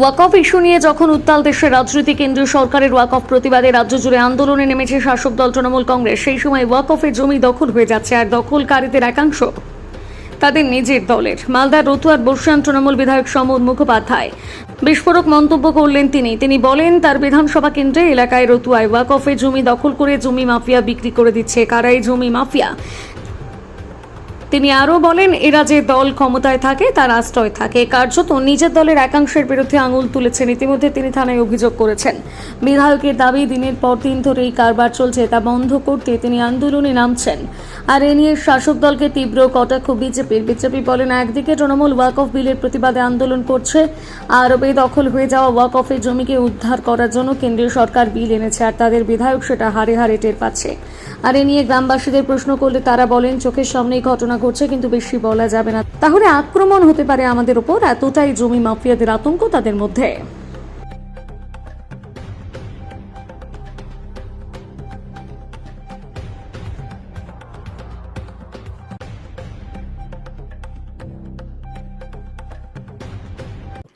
ওয়াকফ issue নিয়ে যখন উত্তাল দেশের রাজনীতি কেন্দ্রীয় সরকারের ওয়াকফ প্রতিবাদে রাজ্য জুড়ে আন্দোলনে নেমেছে শাসক দল তৃণমূল কংগ্রেস, সেই সময় ওয়াকফের জমি দখল হয়ে যাচ্ছে আর দখলকারীদের একাংশ তাদের নিজের দলের। মালদার রতুয়ার বর্ষান তৃণমূল বিধায়ক সমর মুখোপাধ্যায় বিস্ফোরক মন্তব্য করলেন তিনি। তিনি বলেন, তার বিধানসভা কেন্দ্রে এলাকায় রতুয়ায় ওয়াকফে জমি দখল করে জমি মাফিয়া বিক্রি করে দিচ্ছে। কারাই জমি মাফিয়া? তিনি আরও বলেন, এরা যে দল ক্ষমতায় থাকে, তার আশ্রয় থাকে। কার্যত নিজের দলের একাংশের বিরুদ্ধে আঙুল তুলেছেন। ইতিমধ্যে তিনি থানায় অভিযোগ করেছেন। বিধায়কের দাবি, দিনের পর দিন ধরে এই কারবার চলছে, তা বন্ধ করতে তিনি আন্দোলনে নামছেন। আর এ নিয়ে শাসক দলকে তীব্র কটাক্ষ। বিজেপির বিজেপি বলেন, একদিকে তৃণমূল ওয়াক অফ বিলের প্রতিবাদে আন্দোলন করছে, আর বেদখল হয়ে যাওয়া ওয়াক অফের জমিকে উদ্ধার করার জন্য কেন্দ্রীয় সরকার বিল এনেছে, আর তাদের বিধায়ক সেটা হারে হারে টের পাচ্ছে। আর এ নিয়ে গ্রামবাসীদের প্রশ্ন করলে তারা বলেন, চোখের সামনেই ঘটনা ঘটছে কিন্তু বেশি বলা যাবে না। তাহলে আক্রমণ হতে পারে আমাদের উপর এতটাই জমি মাফিয়াদের আতঙ্ক তাদের মধ্যে।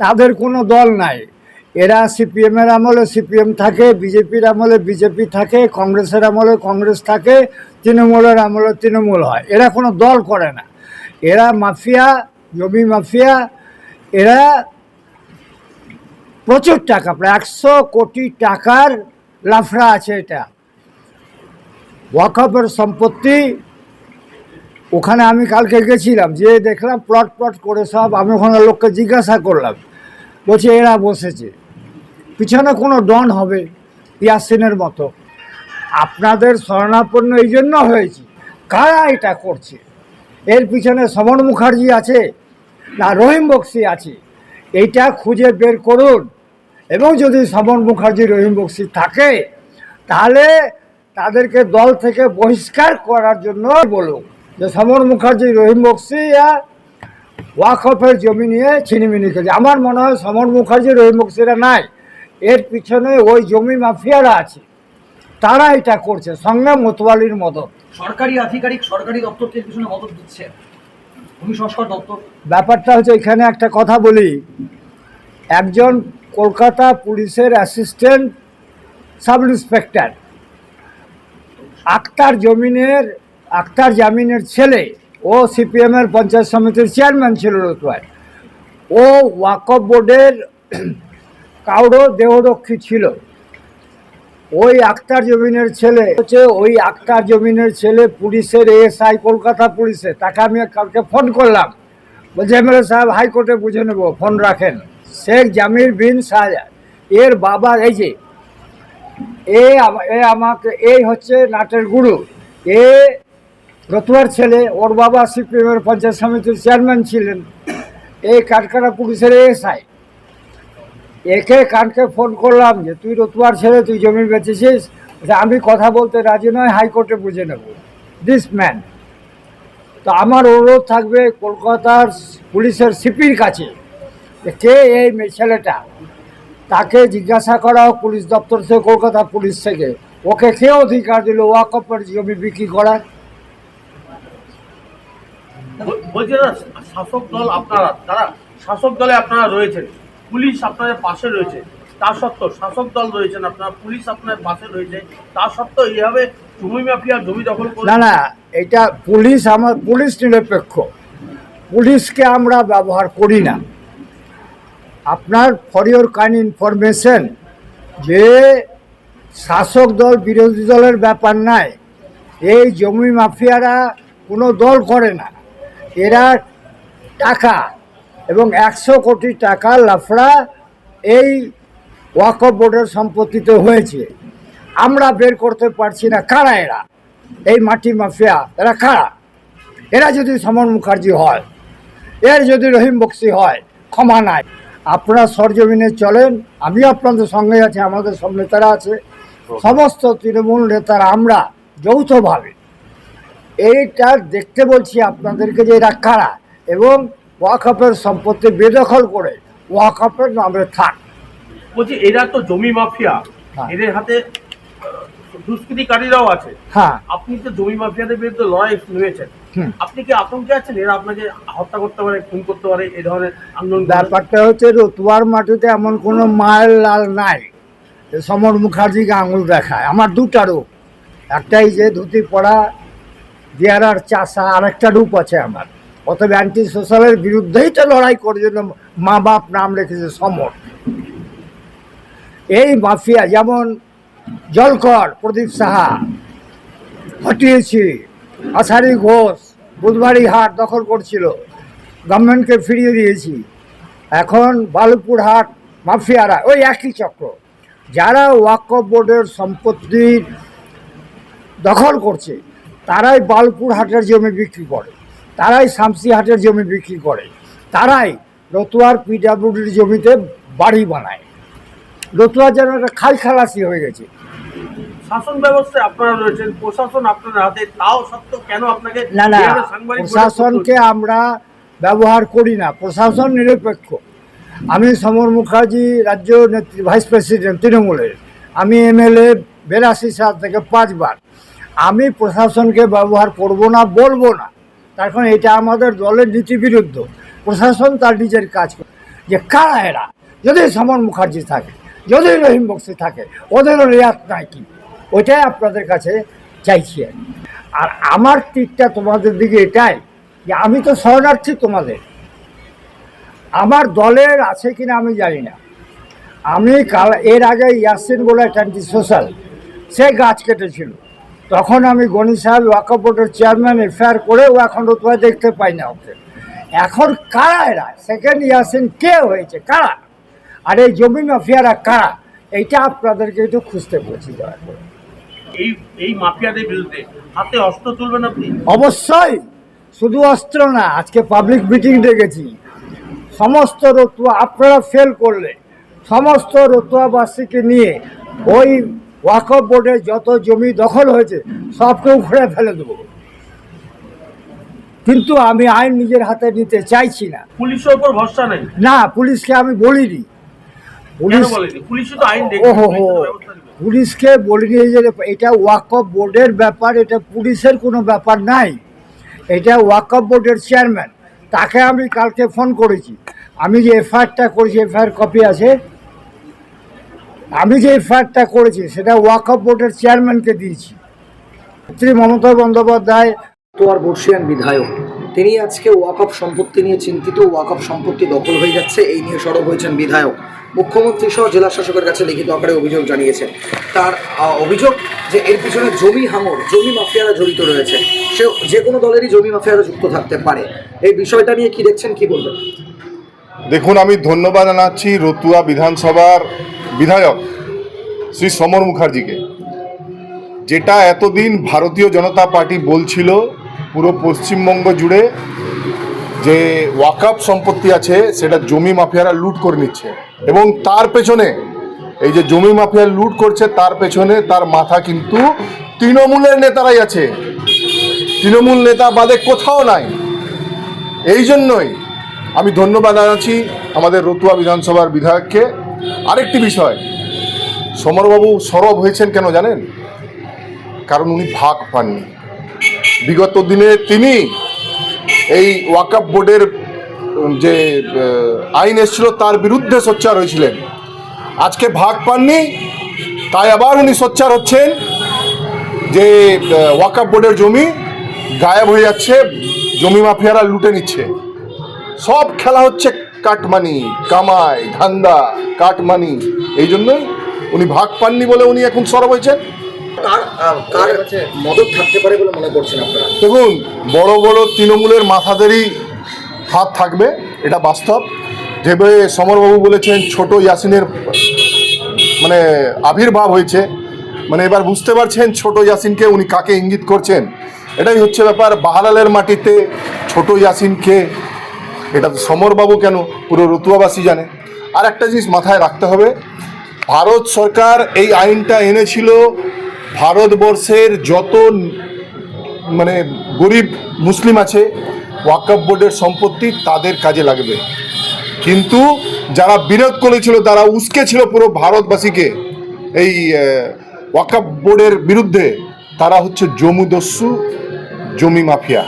তাদের কোনো দল নাই। এরা সিপিএমের আমলে সিপিএম থাকে, বিজেপির আমলে বিজেপি থাকে, কংগ্রেসের আমলে কংগ্রেস থাকে, তৃণমূলের আমলে তৃণমূল হয়। এরা কোনো দল করে না। এরা মাফিয়া, জমি মাফিয়া, এরা প্রচুর টাকা, প্রায় একশো কোটি টাকার লাফড়া আছে এটা। ওয়াকফের সম্পত্তি, ওখানে আমি কালকে গেছিলাম যে দেখলাম প্লট প্লট করে সব, আমি ওখানে লোককে জিজ্ঞাসা করলাম, বলছে এরা বসেছে। পিছনে কোনো ডন হবে ইয়াসিনের মতো। আপনাদের শরণাপন্ন এই জন্য হয়েছে। কারা এটা করছে? এর পিছনে সমন মুখার্জি আছে, না রহিম বক্সি আছে। এইটা খুঁজে বের করুন। এবং যদি সমন মুখার্জি, রহিম বক্সি থাকে, তাহলে তাদেরকে দল থেকে বহিষ্কার করার জন্য বলুন যে সমর মুখার্জি, রহিম বক্সি আর ওয়াকফের জমি নিয়ে ছিনিমিনি করছে আমার মনে হয় সমর মুখার্জি, রহিম বক্সিরা নাই। এর পিছনে ওই জমি মাফিয়ারা আছে। তারা এটা করছে সঙ্গে মতোয়ালির মদত। সরকারি আধিকারিক সরকারি দপ্তরকে পিছনে মদত দিচ্ছে। ভূমি সংস্কার দপ্তর। ব্যাপারটা হচ্ছে এখানে একটা কথা বলি। একজন কলকাতা পুলিশের অ্যাসিস্ট্যান্ট সাব ইন্সপেক্টর আক্তার জমিনের আক্তার জামিনের ছেলে ও সিপিএমের পঞ্চায়েত সমিতির চেয়ারম্যান ছিল রতুয়ায় ও ওয়াকফ বোর্ডের কাউরো দেহরক্ষী ছিল। ওই আক্তার জমিনের ছেলে হচ্ছে, ওই আক্তার জমিনের ছেলে পুলিশের এসআই কলকাতা পুলিশে তাকে আমি কালকে ফোন করলাম। বলছে এমএলএ সাহেব, হাইকোর্টে বুঝে নেব, ফোন রাখেন। শেখ জামির বিন শাহজাহান এর বাবা এই যে, এ এ আমাকে, এই হচ্ছে নাটের গুরু। এ রতুয়ার ছেলে, ওর বাবা সিপিএমের পঞ্চায়েত সমিতির চেয়ারম্যান ছিলেন। এই কাটকাটা পুলিশের এসআই একে কানকে ফোন করলাম যে, তুই রতুয়ার ছেলে, তুই জমি বেচেছিস? আমি কথা বলতে রাজি নয়, হাইকোর্টে বুঝে নেব। দিস ম্যান তো আমার অনুরোধ থাকবে কলকাতার পুলিশের সিপির কাছে কে এই ছেলেটা? তাকে জিজ্ঞাসা করা হোক পুলিশ দপ্তর থেকে, কলকাতা পুলিশ থেকে। ওকে কে অধিকার দিল? ওয়াকফের জমি বিক্রি করার? শাসক দল আপনারা, তারা শাসক দলে আপনারা রয়েছেন। পুলিশ আপনাদের পাশে রয়েছে। তা সত্ত্বেও শাসক দল রয়েছেন আপনারা, পুলিশ আপনার পাশে রয়েছে। তা সত্ত্বেও এইভাবে জমি মাফিয়া, জমি দখল না না, এটা পুলিশ আমার, পুলিশ নিরপেক্ষ। পুলিশকে আমরা ব্যবহার করি না। আপনার ফর ইউর কাইন্ড ইনফরমেশন যে শাসক দল, বিরোধী দলের ব্যাপার নাই। এই জমি মাফিয়ারা কোনো দল করে না। এরা টাকা এবং একশো কোটি টাকা লাফড়া এই ওয়াকফ বোর্ডের সম্পত্তিতে হয়েছে। আমরা বের করতে পারছি না। কারা এরা? এই মাটি মাফিয়া, এরা কারা? এরা যদি সমন মুখার্জি হয়, এর যদি রহিম বক্সি হয়, ক্ষমা নাই। আপনারা সরজমিনে চলেন, আমি আপনাদের সঙ্গে আছি, আমাদের সব নেতারা আছে। সমস্ত তৃণমূল নেতারা, আমরা যৌথভাবে। এইটা দেখতে বলছি আপনাদেরকে যে এরা কারা এবং ওয়াকফের সম্পত্তি বেদখল করে ওয়াকফের নামে থাক। বলছি এরা তো জমি মাফিয়া। হ্যাঁ। এদের হাতে দুষ্কৃতিকারীরাও আছে। হ্যাঁ। আপনি তো জমি মাফিয়াদের বিরুদ্ধে লড়াই নেমেছেন হুম। আপনি কি আতঙ্কে আছেন? এরা আপনাকে হত্যা করতে পারে খুন করতে পারে এই ধরনের আন্দোলন? ব্যাপারটা হচ্ছে রতুয়ার মাটিতে এমন কোনো মায়ের লাল নাই। সমর মুখার্জিকে আঙুল দেখায়। আমার দুটা রূপ। একটাই যে ধুতি পড়া দিয়ারার চাষা আরেকটা রূপ আছে আমার। অতএব অ্যান্টি সোশ্যালের বিরুদ্ধেই তো লড়াই করে জন্য মা বাপ নাম রেখেছে সমর। এই মাফিয়া যেমন জলকর প্রদীপ সাহা হটিয়েছি, আষাঢ়ি ঘোষ বুধবাড়ি হাট দখল করছিল গভর্নমেন্টকে ফিরিয়ে দিয়েছি। এখন বালুপুর হাট মাফিয়ারা, ওই একই চক্র, যারা ওয়াকফ বোর্ডের সম্পত্তির দখল করছে, তারাই বালপুর হাটের জমি বিক্রি করে। তারাই শামসি হাটের জমি বিক্রি করে। তারাই রতুয়ার পিডাব্লিউডির জমিতে বাড়ি বানায়। রতুয়া যেন একটা খাল খালাসি হয়ে গেছে। শাসন ব্যবস্থায় আপনারা রয়েছেন প্রশাসন আপনার হাতে তাও সত্ত্বেও কেন আপনাকে না না প্রশাসনকে আমরা ব্যবহার করি না প্রশাসন নিরপেক্ষ। আমি সমর মুখার্জি রাজ্য নেত্রী ভাইস প্রেসিডেন্ট তৃণমূলের। আমি এমএলএ বেরাশি সাল থেকে পাঁচবার। আমি প্রশাসনকে ব্যবহার করব না বলব না। কারণ এটা আমাদের দলের নীতি বিরুদ্ধ। প্রশাসন তার নিজের কাজ করে। যে কারা এরা? যদি সমর মুখার্জি থাকে, যদি রহিম বক্সি থাকে, ওদেরও রেয়াত নাই কি? ওইটাই আপনাদের কাছে চাইছি। আর আমার টিকটা তোমাদের দিকে এটাই যে আমি তো শরণার্থী তোমাদের। আমার দলের আছে কিনা আমি জানি না। আমি কাল, এর আগে ইয়াসিন বলে একটা সোশ্যাল সে গাছ কেটেছিল। তখন আমি গণি সাহেব ওয়াকফ বোর্ডের চেয়ারম্যান এফআইআর করে ও এখন রতুয়া দেখতে পাই না ওকে। এখন কারা এরা? সেকেন্ড ইয়াসিন কে হয়েছে? কারা? আর এই জমি মাফিয়ারা কারা? এইটা আপনাদেরকে একটু খুঁজতে বলছি দয়া করে। এই এই মাফিয়াদের বিরুদ্ধে হাতে অস্ত্র তুলবেন আপনি? অবশ্যই। শুধু অস্ত্র না আজকে পাবলিক মিটিং ডেকেছি সমস্ত রতুয়া আপনারা ফেল করলে সমস্ত রতুয়াবাসীকে নিয়ে ওই ওয়াকফ বোর্ডে যত জমি দখল হয়েছে সবকে উখড়ে ফেলে দেবো। কিন্তু আমি আইন নিজের হাতে নিতে চাইছি না। পুলিশের উপর ভরসা নেই? না পুলিশকে আমি বলিনি। পুলিশ ওহো। পুলিশকে বলিনি যে এটা ওয়াকফ বোর্ডের ব্যাপার এটা পুলিশের কোনো ব্যাপার নাই। এটা ওয়াকফ বোর্ডের চেয়ারম্যান তাকে আমি কালকে ফোন করেছি। আমি যে এফআইআরটা করেছি এফআইআর কপি আছে আমি যে এফআইআরটা করেছি সেটা ওয়াকফ বোর্ডের চেয়ারম্যানকে দিয়েছি। শ্রী মমতা বন্দ্যোপাধ্যায় তো তোয়ার বর্ষিয়ান বিধায়ক তিনি আজকে ওয়াকফ সম্পত্তি নিয়ে চিন্তিত ওয়াকফ সম্পত্তি দখল হয়ে যাচ্ছে এই নিয়ে সরব হয়েছেন বিধায়ক। মুখ্যমন্ত্রী সহ জেলা শাসকের কাছে লিখিত আকারে অভিযোগ জানিয়েছেন তার অভিযোগ যে এর পিছনে জমি হাঙর জমি মাফিয়ারা জড়িত রয়েছে। সে যে কোনো দলেরই জমি মাফিয়ারা যুক্ত থাকতে পারে। এই বিষয়টা নিয়ে কি দেখছেন কি বলবেন? দেখুন আমি ধন্যবাদ জানাচ্ছি রতুয়া বিধানসভার বিধায়ক শ্রী সমর মুখার্জিকে। যেটা এতদিন ভারতীয় জনতা পার্টি বলছিল পুরো পশ্চিমবঙ্গ জুড়ে যে ওয়াকাপ সম্পত্তি আছে, সেটা জমি মাফিয়ারা লুট করে নিচ্ছে। এবং তার পেছনে এই যে জমি মাফিয়া লুট করছে, তার পেছনে তার মাথা কিন্তু তৃণমূলের নেতারাই আছে। তৃণমূল নেতা বাদে কোথাও নাই। এই জন্যই আমি ধন্যবাদ জানাচ্ছি আমাদের রতুয়া বিধানসভার বিধায়ককে। আরেকটি বিষয় সমরবাবু সরব হয়েছেন কেন জানেন? কারণ উনি ভাগ পাননি। বিগত দিনে তিনি এই ওয়াকাপ বোর্ডের যে আইন এসেছিল তার বিরুদ্ধে সোচ্চার হয়েছিলেন। আজকে ভাগ পাননি তাই আবার উনি সোচ্চার হচ্ছেন যে আহ, ওয়াকাপ বোর্ডের জমি গায়েব হয়ে যাচ্ছে জমি মাফিয়ারা লুটে নিচ্ছে। সব খেলা হচ্ছে কাটমানি কামাই ধান্দা কাটমানি। এই জন্যই উনি ভাগ পাননি বলে উনি এখন সরব হয়েছেন মনে দেখুন বড় বড় তৃণমূলের মাথাদেরই হাত থাকবে এটা বাস্তব। যেভাবে সমরবাবু বলেছেন ছোট ইয়াসিনের মানে আবির্ভাব হয়েছে। মানে এবার বুঝতে পারছেন ছোট ইয়াসিনকে উনি কাকে ইঙ্গিত করছেন। এটাই হচ্ছে ব্যাপার বাহালালের মাটিতে ছোট ইয়াসিনকে এটা তো সমরবাবু কেন? পুরো রতুয়াবাসী জানে। আর একটা জিনিস মাথায় রাখতে হবে, ভারত সরকার এই আইনটা এনেছিল ভারতবর্ষের যত মানে গরিব মুসলিম আছে, ওয়াকফ বোর্ডের সম্পত্তি তাদের কাজে লাগবে। কিন্তু যারা বিরোধ করেছিল, তারা উস্কে ছিল পুরো ভারতবাসীকে। এই ওয়াকফ বোর্ডের বিরুদ্ধে তারা হচ্ছে জমুদস্যু, জমি মাফিয়া।